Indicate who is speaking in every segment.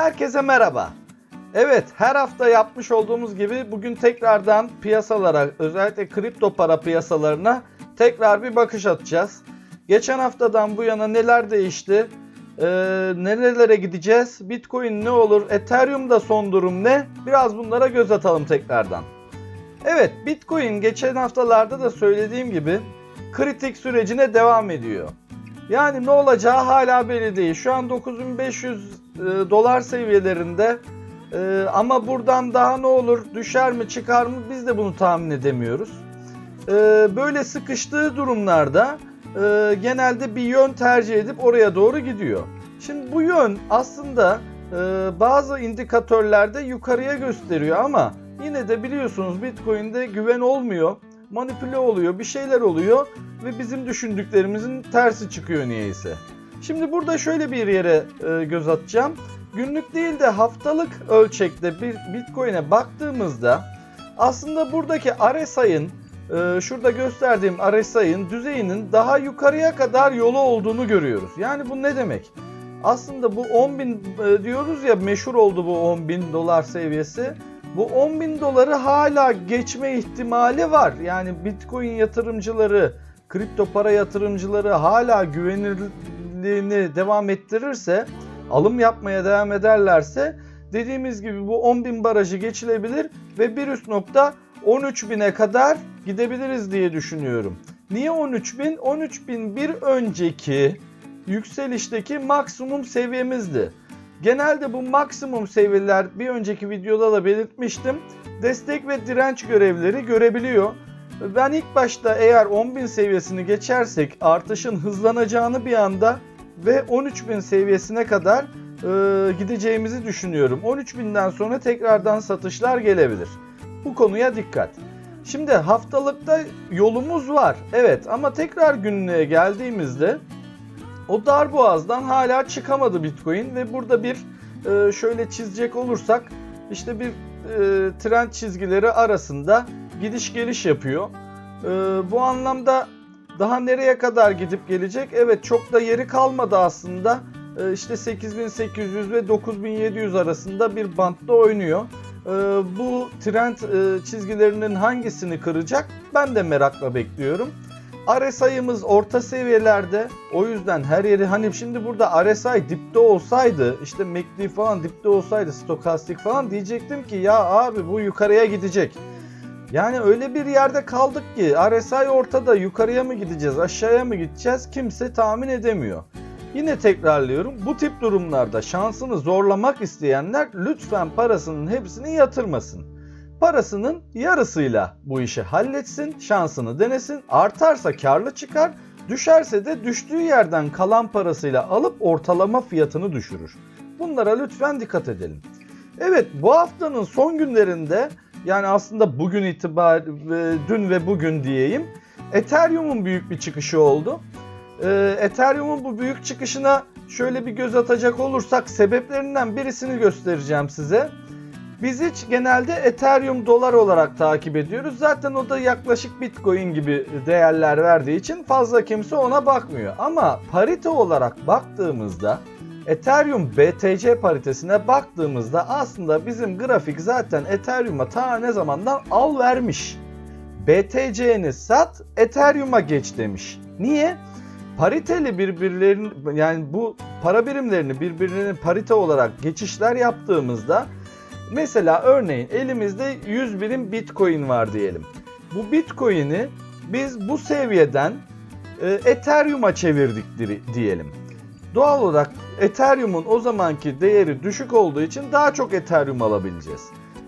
Speaker 1: Herkese merhaba. Evet, her hafta yapmış olduğumuz gibi bugün tekrardan piyasalara, özellikle kripto para piyasalarına tekrar bir bakış atacağız. Geçen haftadan bu yana neler değişti? Ee, nerelere gideceğiz? Bitcoin ne olur? Ethereum'da son durum ne? Biraz bunlara göz atalım tekrardan. Evet, Bitcoin geçen haftalarda da söylediğim gibi kritik sürecine devam ediyor. Yani ne olacağı hala belli değil. Şu an 9500 e, dolar seviyelerinde e, ama buradan daha ne olur düşer mi çıkar mı biz de bunu tahmin edemiyoruz. E, böyle sıkıştığı durumlarda e, genelde bir yön tercih edip oraya doğru gidiyor. Şimdi bu yön aslında e, bazı indikatörlerde yukarıya gösteriyor ama yine de biliyorsunuz Bitcoin'de güven olmuyor. Manipüle oluyor, bir şeyler oluyor ve bizim düşündüklerimizin tersi çıkıyor niyeyse. Şimdi burada şöyle bir yere e, göz atacağım. Günlük değil de haftalık ölçekte bir Bitcoin'e baktığımızda aslında buradaki RSI'ın e, şurada gösterdiğim RSI'ın düzeyinin daha yukarıya kadar yolu olduğunu görüyoruz. Yani bu ne demek? Aslında bu 10 bin e, diyoruz ya meşhur oldu bu 10 bin dolar seviyesi. Bu 10 bin doları hala geçme ihtimali var. Yani Bitcoin yatırımcıları, kripto para yatırımcıları hala güvenilirliğini devam ettirirse, alım yapmaya devam ederlerse dediğimiz gibi bu 10 bin barajı geçilebilir ve bir üst nokta 13 bine kadar gidebiliriz diye düşünüyorum. Niye 13 bin? 13 bin bir önceki yükselişteki maksimum seviyemizdi. Genelde bu maksimum seviyeler bir önceki videoda da belirtmiştim. Destek ve direnç görevleri görebiliyor. Ben ilk başta eğer 10.000 seviyesini geçersek artışın hızlanacağını bir anda ve 13.000 seviyesine kadar e, gideceğimizi düşünüyorum. 13.000'den sonra tekrardan satışlar gelebilir. Bu konuya dikkat. Şimdi haftalıkta yolumuz var. Evet ama tekrar günlüğe geldiğimizde o dar boğazdan hala çıkamadı Bitcoin ve burada bir e, şöyle çizecek olursak işte bir e, trend çizgileri arasında gidiş geliş yapıyor. E, bu anlamda daha nereye kadar gidip gelecek? Evet çok da yeri kalmadı aslında. E, işte 8800 ve 9700 arasında bir bantta oynuyor. E, bu trend e, çizgilerinin hangisini kıracak? Ben de merakla bekliyorum. RSI'ımız orta seviyelerde. O yüzden her yeri hani şimdi burada RSI dipte olsaydı işte MACD falan dipte olsaydı stokastik falan diyecektim ki ya abi bu yukarıya gidecek. Yani öyle bir yerde kaldık ki RSI ortada yukarıya mı gideceğiz aşağıya mı gideceğiz kimse tahmin edemiyor. Yine tekrarlıyorum bu tip durumlarda şansını zorlamak isteyenler lütfen parasının hepsini yatırmasın parasının yarısıyla bu işi halletsin, şansını denesin. Artarsa karlı çıkar, düşerse de düştüğü yerden kalan parasıyla alıp ortalama fiyatını düşürür. Bunlara lütfen dikkat edelim. Evet bu haftanın son günlerinde yani aslında bugün itibar dün ve bugün diyeyim Ethereum'un büyük bir çıkışı oldu. Ee, Ethereum'un bu büyük çıkışına şöyle bir göz atacak olursak sebeplerinden birisini göstereceğim size. Biz hiç genelde Ethereum dolar olarak takip ediyoruz. Zaten o da yaklaşık Bitcoin gibi değerler verdiği için fazla kimse ona bakmıyor. Ama parite olarak baktığımızda Ethereum BTC paritesine baktığımızda aslında bizim grafik zaten Ethereum'a ta ne zamandan al vermiş. BTC'ni sat, Ethereum'a geç demiş. Niye? Pariteli birbirlerinin yani bu para birimlerini birbirinin parite olarak geçişler yaptığımızda Mesela örneğin elimizde 100 birim Bitcoin var diyelim. Bu Bitcoin'i biz bu seviyeden e, Ethereum'a çevirdik diyelim. Doğal olarak Ethereum'un o zamanki değeri düşük olduğu için daha çok Ethereum alabileceğiz.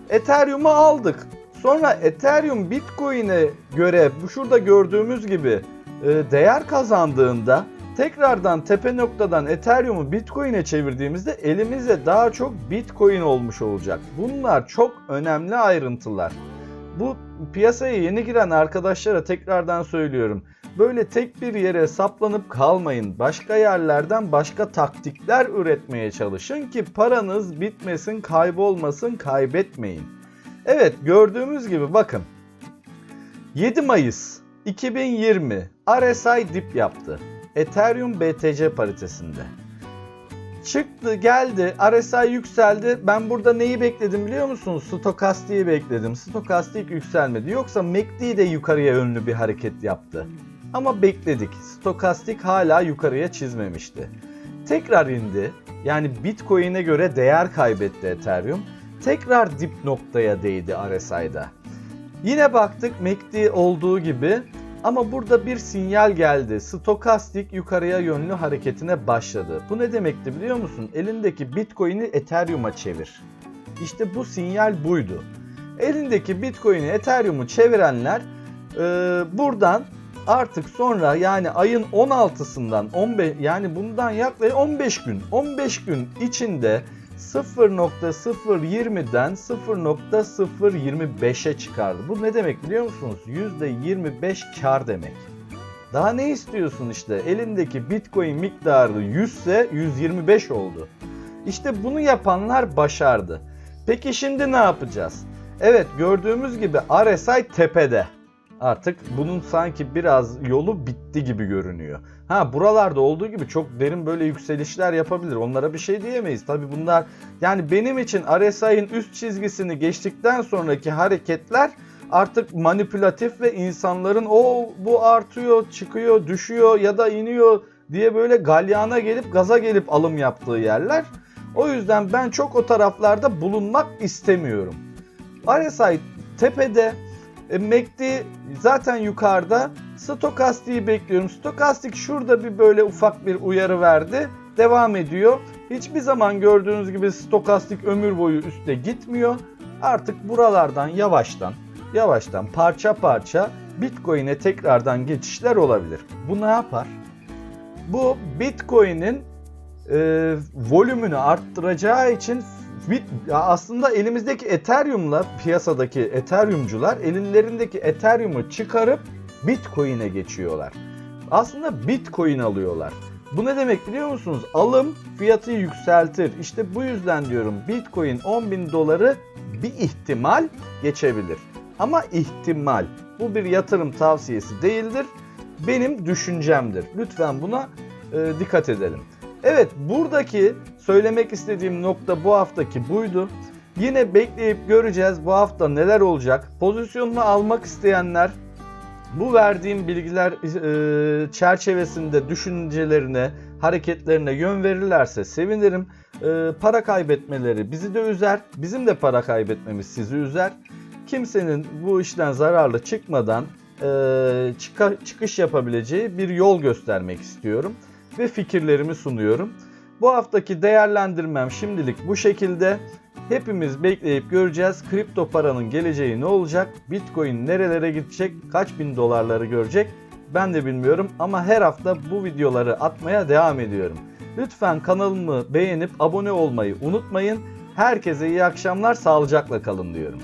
Speaker 1: Ethereum'u aldık. Sonra Ethereum Bitcoin'e göre bu şurada gördüğümüz gibi e, değer kazandığında tekrardan tepe noktadan Ethereum'u Bitcoin'e çevirdiğimizde elimizde daha çok Bitcoin olmuş olacak. Bunlar çok önemli ayrıntılar. Bu piyasaya yeni giren arkadaşlara tekrardan söylüyorum. Böyle tek bir yere saplanıp kalmayın. Başka yerlerden başka taktikler üretmeye çalışın ki paranız bitmesin, kaybolmasın, kaybetmeyin. Evet gördüğümüz gibi bakın. 7 Mayıs 2020 RSI dip yaptı. Ethereum BTC paritesinde. Çıktı geldi RSI yükseldi. Ben burada neyi bekledim biliyor musunuz? Stokastiği bekledim. Stokastik yükselmedi. Yoksa MACD de yukarıya yönlü bir hareket yaptı. Ama bekledik. Stokastik hala yukarıya çizmemişti. Tekrar indi. Yani Bitcoin'e göre değer kaybetti Ethereum. Tekrar dip noktaya değdi RSI'da. Yine baktık MACD olduğu gibi ama burada bir sinyal geldi. Stokastik yukarıya yönlü hareketine başladı. Bu ne demekti biliyor musun? Elindeki Bitcoin'i Ethereum'a çevir. İşte bu sinyal buydu. Elindeki Bitcoin'i Ethereum'u çevirenler e, buradan artık sonra yani ayın 16'sından 15 yani bundan yaklaşık 15 gün 15 gün içinde 0.020'den 0.025'e çıkardı. Bu ne demek biliyor musunuz? %25 kar demek. Daha ne istiyorsun işte? Elindeki Bitcoin miktarı 100 ise 125 oldu. İşte bunu yapanlar başardı. Peki şimdi ne yapacağız? Evet gördüğümüz gibi RSI tepede. Artık bunun sanki biraz yolu bitti gibi görünüyor. Ha buralarda olduğu gibi çok derin böyle yükselişler yapabilir. Onlara bir şey diyemeyiz. Tabi bunlar yani benim için RSI'nin üst çizgisini geçtikten sonraki hareketler artık manipülatif ve insanların o bu artıyor, çıkıyor, düşüyor ya da iniyor diye böyle galyana gelip gaza gelip alım yaptığı yerler. O yüzden ben çok o taraflarda bulunmak istemiyorum. RSI tepede, e, MACD zaten yukarıda. Stokastiği bekliyorum. Stokastik şurada bir böyle ufak bir uyarı verdi. Devam ediyor. Hiçbir zaman gördüğünüz gibi stokastik ömür boyu üstte gitmiyor. Artık buralardan yavaştan yavaştan parça parça Bitcoin'e tekrardan geçişler olabilir. Bu ne yapar? Bu Bitcoin'in e, volümünü arttıracağı için ya aslında elimizdeki Ethereum'la piyasadaki Ethereum'cular ellerindeki Ethereum'u çıkarıp Bitcoin'e geçiyorlar. Aslında Bitcoin alıyorlar. Bu ne demek biliyor musunuz? Alım fiyatı yükseltir. İşte bu yüzden diyorum Bitcoin 10 bin doları bir ihtimal geçebilir. Ama ihtimal. Bu bir yatırım tavsiyesi değildir. Benim düşüncemdir. Lütfen buna e, dikkat edelim. Evet buradaki söylemek istediğim nokta bu haftaki buydu. Yine bekleyip göreceğiz bu hafta neler olacak. Pozisyonunu almak isteyenler bu verdiğim bilgiler e, çerçevesinde düşüncelerine, hareketlerine yön verirlerse sevinirim. E, para kaybetmeleri bizi de üzer. Bizim de para kaybetmemiz sizi üzer. Kimsenin bu işten zararlı çıkmadan e, çıkış yapabileceği bir yol göstermek istiyorum ve fikirlerimi sunuyorum. Bu haftaki değerlendirmem şimdilik bu şekilde. Hepimiz bekleyip göreceğiz. Kripto paranın geleceği ne olacak? Bitcoin nerelere gidecek? Kaç bin dolarları görecek? Ben de bilmiyorum ama her hafta bu videoları atmaya devam ediyorum. Lütfen kanalımı beğenip abone olmayı unutmayın. Herkese iyi akşamlar, sağlıcakla kalın diyorum.